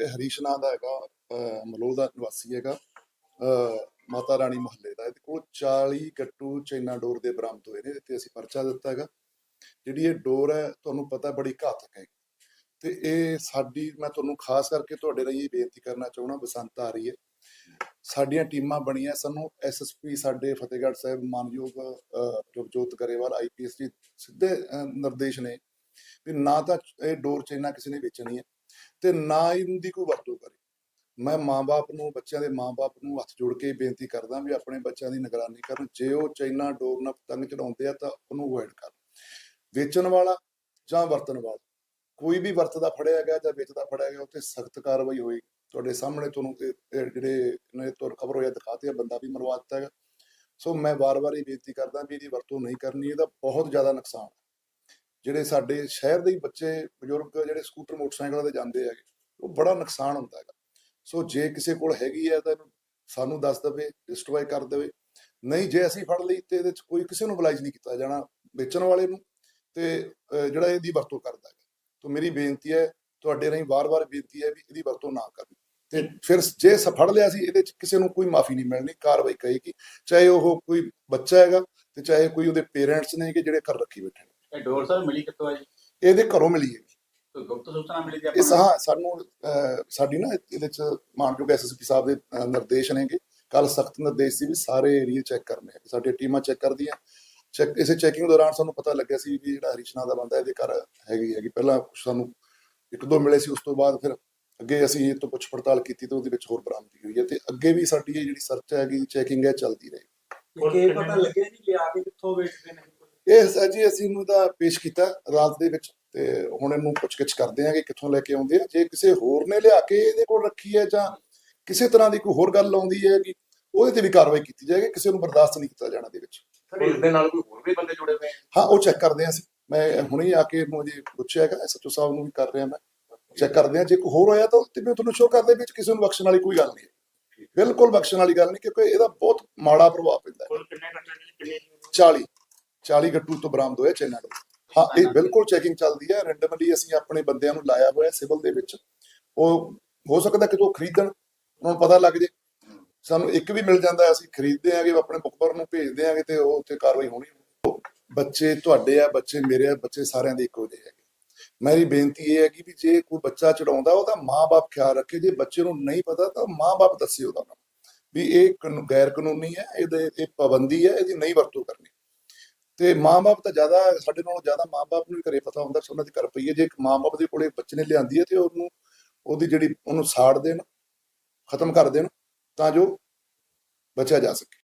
ਇੱਕ ਹਰੀਸ਼ ਨਾਂ ਦਾ ਹੈਗਾ ਅਹ ਮਲੋਹ ਦਾ ਨਿਵਾਸੀ ਹੈਗਾ ਮਾਤਾ ਰਾਣੀ ਮਹੱਲੇ ਦਾ। ਇਹਦੇ ਕੋਲ 40 ਗੱਟੂ ਚੈਨਾ ਡੋਰ ਦੇ ਬਰਾਮਦ ਹੋਏ ਨੇ ਤੇ ਅਸੀਂ ਪਰਚਾ ਦਿੱਤਾ ਹੈਗਾ। ਜਿਹੜੀ ਇਹ ਡੋਰ ਹੈ ਤੁਹਾਨੂੰ ਪਤਾ ਬੜੀ ਘਾਤਕ ਹੈ। ਤੇ ਇਹ ਸਾਡੀ ਮੈਂ ਤੁਹਾਨੂੰ ਖਾਸ ਕਰਕੇ ਤੁਹਾਡੇ ਲਈ ਬੇਨਤੀ ਕਰਨਾ ਚਾਹੁੰਦਾ ਬਸੰਤ ਆ ਰਹੀ ਹੈ। ਸਾਡੀਆਂ ਟੀਮਾਂ ਬਣੀਆਂ ਸਾਨੂੰ ਐਸਐਸਪੀ ਸਾਡੇ ਫਤਿਹਗੜ੍ਹ ਸਾਹਿਬ ਮਾਨਯੋਗ ਅਹ, ਜਗਜੋਤ ਗਰੇਵਾਲ ਆਈਪੀਐਸ ਜੀ ਸਿੱਧੇ ਨਿਰਦੇਸ਼ ਨੇ ਵੀ ਨਾ ਤਾਂ ਇਹ ਡੋਰ ਚੈਨਾ ਕਿਸੇ ਨੇ ਵੇਚਣੀ ਹੈ। ਤੇ ਨਾ ਇਹਦੀ ਕੋਈ ਵਰਤੋਂ ਕਰੇ। ਮੈਂ ਮਾਂ-ਬਾਪ ਨੂੰ, ਬੱਚਿਆਂ ਦੇ ਮਾਂ-ਬਾਪ ਨੂੰ ਹੱਥ ਜੋੜ ਕੇ ਬੇਨਤੀ ਕਰਦਾ ਵੀ ਆਪਣੇ ਬੱਚਿਆਂ ਦੀ ਨਿਗਰਾਨੀ ਕਰਨ। ਜੇ ਉਹ ਚਾਈਨਾ ਡੋਰ ਨਾਲ ਪਤੰਗ ਚੜਾਉਂਦੇ ਆ ਤਾਂ ਉਹਨੂੰ ਅਵੋਇਡ ਕਰ। ਵੇਚਣ ਵਾਲਾ ਜਾਂ ਵਰਤਣ ਵਾਲਾ। ਕੋਈ ਵੀ ਵਰਤਦਾ ਫੜਿਆ ਗਿਆ ਜਾਂ ਵੇਚਦਾ ਫੜਿਆ ਗਿਆ ਉੱਤੇ ਸਖਤ ਕਾਰਵਾਈ ਹੋਈ ਤੁਹਾਡੇ ਸਾਹਮਣੇ ਤੁਹਾਨੂੰ ਜਿਹੜੇ ਨੇ ਤੋਂ ਕਵਰ ਹੋਇਆ ਦਿਖਾਤੇ ਆ, ਬੰਦਾ ਵੀ ਮਰਵਾ ਦਿੱਤਾ ਹੈਗਾ। ਸੋ ਮੈਂ ਵਾਰ-ਵਾਰ ਇਹ ਬੇਨਤੀ ਕਰਦਾ ਵੀ ਇਹਦੀ ਵਰਤੋਂ ਨਹੀਂ ਕਰਨੀ, ਇਹਦਾ ਬਹੁਤ ਜ਼ਿਆਦਾ ਨੁਕਸਾਨ ਜਿਹੜੇ ਸਾਡੇ ਸ਼ਹਿਰ ਦੇ ਬੱਚੇ, ਬਜ਼ੁਰਗ ਜਿਹੜੇ ਸਕੂਟਰ, ਮੋਟਰਸਾਈਕਲਾਂ ਤੇ ਜਾਂਦੇ ਹੈਗੇ, ਉਹ ਬੜਾ ਨੁਕਸਾਨ ਹੁੰਦਾ ਹੈਗਾ। ਸੋ ਜੇ ਕਿਸੇ ਕੋਲ ਹੈਗੀ ਹੈ ਤਾਂ ਇਹਨੂੰ ਸਾਨੂੰ ਦੱਸ ਦੇਵੇ, ਡਿਸਟਰੋਏ ਕਰ ਦੇਵੇ। ਨਹੀਂ, ਜੇ ਅਸੀਂ ਫੜ ਲਈ ਤੇ ਇਹਦੇ ਚ ਕੋਈ ਕਿਸੇ ਨੂੰ ਬਲਾਈਜ ਨਹੀਂ ਕੀਤਾ ਜਾਣਾ, ਵੇਚਣ ਵਾਲੇ ਨੂੰ ਤੇ ਜਿਹੜਾ ਇਹਦੀ ਵਰਤੋਂ ਕਰਦਾ ਹੈ ਤਾਂ ਮੇਰੀ ਬੇਨਤੀ ਹੈ, ਤੁਹਾਡੇ ਰਾਹੀਂ ਵਾਰ-ਵਾਰ ਬੇਨਤੀ ਹੈ ਵੀ ਇਹਦੀ ਵਰਤੋਂ ਨਾ ਕਰਨ। ਤੇ ਫਿਰ ਜੇ ਸ- ਫੜ ਲਿਆ ਸੀ, ਇਹਦੇ ਚ ਕਿਸੇ ਨੂੰ ਕੋਈ ਮਾਫੀ ਨਹੀਂ ਮਿਲਣੀ, ਕਾਰਵਾਈ ਕਹੇਗੀ। ਚਾਹੇ ਉਹ ਕੋਈ ਬੱਚਾ ਹੈਗਾ ਤੇ ਚਾਹੇ ਕੋਈ ਉਹਦੇ ਪੇਰੈਂਟਸ ਨੇ ਕਿ ਜਿਹੜੇ ਘਰ ਰੱਖੀ ਬੈਠੇ ਨੇ। ਇਹ ਡੋਰ ਸਰ ਮਿਲੀ ਕਿੱਥੋਂ ਹੈ ਜੀ? ਇਹਦੇ ਘਰੋਂ ਮਿਲੀ ਹੈ ਕੋਈ ਗੁਪਤ ਸੂਚਨਾ ਮਿਲੀ ਜੀ ਇਹ ਆਪਾਂ ਨੂੰ? ਸਹਾ ਸਾਨੂੰ ਅਹ, ਸਾਡੀ ਨਾ ਇਹਦੇ ਚ ਮਾਨਯੋਗ ਐਸਐਸਪੀ ਸਾਹਿਬ ਦੇ ਅਹ, ਨਿਰਦੇਸ਼ ਨੇਗੇ। ਕੱਲ ਸਖਤ ਨਿਰਦੇਸ਼ ਸੀ ਵੀ ਸਾਰੇ ਏਰੀਆ ਚੈੱਕ ਕਰਨੇ ਆ। ਸਾਡੀਆਂ ਟੀਮਾਂ ਚੈੱਕ ਕਰਦੀਆਂ। ਚੈੱਕ ਇਸੇ ਚੈਕਿੰਗ ਦੌਰਾਨ ਸਾਨੂੰ ਪਤਾ ਲੱਗਿਆ ਸੀ ਵੀ ਜਿਹੜਾ ਹਰੀਸ਼ਨਾ ਦਾ ਬੰਦਾ ਇਹਦੇ ਘਰ ਹੈਗੀ ਹੈਗੀ। ਪਹਿਲਾਂ ਕੁਛ ਸਾਨੂੰ ਇੱਕ ਦੋ ਮਿਲੇ ਸੀ ਉਸ ਤੋਂ ਬਾਅਦ ਫਿਰ ਅੱਗੇ ਅਸੀਂ ਇਹ ਤੋਂ ਪੁੱਛ ਪੜਤਾਲ ਕੀਤੀ ਤੇ ਉਹਦੇ ਵਿੱਚ ਹੋਰ ਬਰਾਮਦੀ ਹੋਈ ਹੈ ਤੇ ਅੱਗੇ ਵੀ ਸਾਡੀ ਇਹ ਜਿਹੜੀ ਸਰਚ ਹੈਗੀ ਚੈਕਿੰਗ ਹੈ ਚੱਲਦੀ ਰਹੇ ਕਿ ਪਤਾ ਲੱਗਿਆ ਜੀ ਲਿਆ ਕੇ ਕਿੱਥੋਂ ਵੇਚਦੇ ਨੇ? ਇਹ ਸਰ ਜੀ ਅਸੀਂ ਇਹਨੂੰ ਤਾਂ ਪੇਸ਼ ਕੀਤਾ ਰਾਤ ਦੇ ਵਿੱਚ ਤੇ ਹੁਣ ਇਹਨੂੰ ਪੁੱਛਗਿੱਛ ਕਰਦੇ ਹਾਂ ਕਿ ਕਿੱਥੋਂ ਲੈ ਕੇ ਆਉਂਦੇ ਆ। ਜੇ ਕਿਸੇ ਹੋਰ ਨੇ ਲਿਆ ਕੇ ਇਹਦੇ ਕੋਲ ਰੱਖੀ ਹੈ ਜਾਂ ਕਿਸੇ ਤਰ੍ਹਾਂ ਦੀ ਕੋਈ ਹੋਰ ਗੱਲ ਆਉਂਦੀ ਹੈ ਕਿ ਉਹਦੇ ਤੇ ਵੀ ਕਾਰਵਾਈ ਕੀਤੀ ਜਾਏਗੀ ਕਿਸੇ ਨੂੰ ਬਰਦਾਸ਼ਤ ਨਹੀਂ ਕੀਤਾ ਜਾਣਾ ਦੇ ਵਿੱਚ। ਪੁਲਿਸ ਦੇ ਨਾਲ ਕੋਈ ਹੋਰ ਵੀ ਬੰਦੇ ਜੁੜੇ ਹੋਏ ਹੈ ਹਾਂ ਉਹ ਚੈੱਕ ਕਰਦੇ ਅਸੀਂ। ਮੈਂ ਹੁਣੇ ਆ ਕੇ ਜੀ ਪੁੱਛਿਆ ਹੈਗਾ ਐਸਐਚਓ ਸਾਹਿਬ ਨੂੰ ਵੀ ਕਰ ਰਿਹਾ ਮੈਂ। ਚੈੱਕ ਕਰਦੇ ਹਾਂ ਜੇ ਕੋਈ ਹੋਰ ਹੋਇਆ ਤਾਂ ਤੇ ਮੈਂ ਤੁਹਾਨੂੰ ਸ਼ੋਅ ਕਰਦੇ ਵਿੱਚ ਕਿਸੇ ਨੂੰ ਬਖਸ਼ਣ ਵਾਲੀ ਕੋਈ ਗੱਲ ਨਹੀਂ ਹੈ। ਬਿਲਕੁਲ ਬਖਸ਼ਣ ਵਾਲੀ ਗੱਲ ਨਹੀਂ ਕਿਉਂਕਿ ਇਹਦਾ ਬਹੁਤ ਮਾੜਾ ਪ੍ਰਭਾਵ ਪੈਂਦਾ ਹੈ। ਕੁੱਲ ਕਿੰਨੇ ਘੰਟੇ ਦੀ ਕਿੰਨੇ? 40 40 ਗੱਟੂ ਤੋਂ ਬਰਾਮਦ ਹੋਇਆ ਚੈਨਾ ਤੋਂ ਹਾਂ ਇਹ ਬਿਲਕੁਲ ਚੈਕਿੰਗ ਚੱਲਦੀ ਹੈ। ਰੈਂਡਮਲੀ ਅਸੀਂ ਆਪਣੇ ਬੰਦਿਆਂ ਨੂੰ ਲਾਇਆ ਹੋਇਆ ਸਿਵਲ ਦੇ ਵਿੱਚ। ਉਹ ਹੋ ਸਕਦਾ ਕਿ ਉਹ ਖਰੀਦਣ ਉਹਨਾਂ ਨੂੰ ਪਤਾ ਲੱਗ ਜੇ। ਸਾਨੂੰ ਇੱਕ ਵੀ ਮਿਲ ਜਾਂਦਾ ਅਸੀਂ ਖਰੀਦਦੇ ਆਂਗੇ ਆਪਣੇ ਬੁੱਕਪਰ ਨੂੰ ਭੇਜਦੇ ਆਂਗੇ ਤੇ ਉਹ ਉੱਤੇ ਕਾਰਵਾਈ ਹੋਣੀ ਬੱਚੇ ਤੁਹਾਡੇ ਆ ਬੱਚੇ ਮੇਰੇ ਆ ਬੱਚੇ ਸਾਰਿਆਂ ਦੇ ਇੱਕੋ ਜਿਹੇ ਹੈਗੇ। ਮੇਰੀ ਬੇਨਤੀ ਇਹ ਹੈ ਕਿ ਵੀ ਜੇ ਕੋਈ ਬੱਚਾ ਚੜਾਉਂਦਾ ਉਹਦਾ ਮਾਂ-ਬਾਪ ਖਿਆਲ ਰੱਖੇ। ਜੇ ਬੱਚੇ ਨੂੰ ਨਹੀਂ ਪਤਾ ਤਾਂ ਮਾਂ-ਬਾਪ ਦੱਸੇ ਉਹਦਾ ਵੀ ਇਹ ਗੈਰ ਕਾਨੂੰਨੀ ਹੈ ਇਹਦੇ ਇਹ ਪਾਬੰਦੀ ਹੈ ਇਹਦੀ ਨਹੀਂ ਵਰਤੋਂ ਕਰਨੀ। ਤੇ ਮਾਂ-ਬਾਪ ਤਾਂ ਜ਼ਿਆਦਾ, ਸਾਡੇ ਨਾਲੋਂ ਜ਼ਿਆਦਾ ਮਾਂ-ਬਾਪ ਨੂੰ ਵੀ ਘਰੇ ਪਤਾ ਹੁੰਦਾ ਸੀ ਉਹਨਾਂ ਦੇ ਘਰ ਪਈ ਹੈ। ਜੇ ਇੱਕ ਮਾਂ-ਬਾਪ ਦੇ ਕੋਲੇ ਬੱਚੇ ਨੇ ਲਿਆਂਦੀ ਹੈ ਤੇ ਉਹਨੂੰ, ਉਹਦੀ ਜਿਹੜੀ ਉਹਨੂੰ ਸਾੜ ਦੇਣ, ਖਤਮ ਕਰ ਦੇਣ, ਤਾਂ ਜੋ ਬਚਿਆ ਜਾ ਸਕੇ।